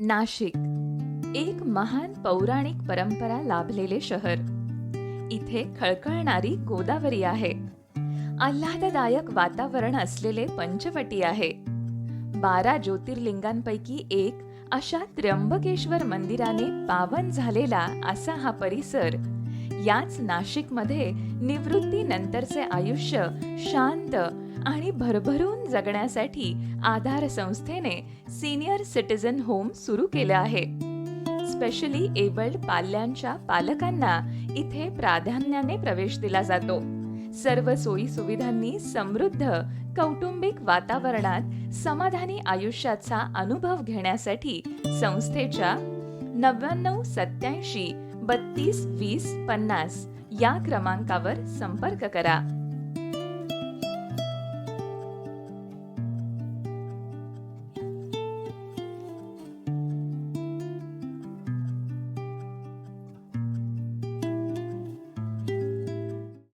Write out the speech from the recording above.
नाशिक. एक महान पौराणिक परंपरा लाभलेले शहर. इथे खळखळणारी गोदावरी आहे. आल्हाददायक वातावरण असलेले पंचवटी आहे. बारा ज्योतिर्लिंगांपैकी एक अशा त्र्यंबकेश्वर मंदिराने पावन झालेला असा हा परिसर याच नाशिकमध्ये निवृत्तीनंतरचे आयुष्य शांत आणि भरभरून जगण्यासाठी आधार संस्थेने सिनियर सिटीजन होम सुरू केलं आहे. स्पेशली एबल्ड पाल्यांच्या पालकांना इथे प्राधान्याने प्रवेश दिला जातो. सर्व सोयी सुविधांनी समृद्ध कौटुंबिक वातावरणात समाधानी आयुष्याचा अनुभव घेण्यासाठी संस्थेच्या नव्याण्णव सत्याऐंशी बत्तीस वीस पन्नास या क्रमांकावर संपर्क करा.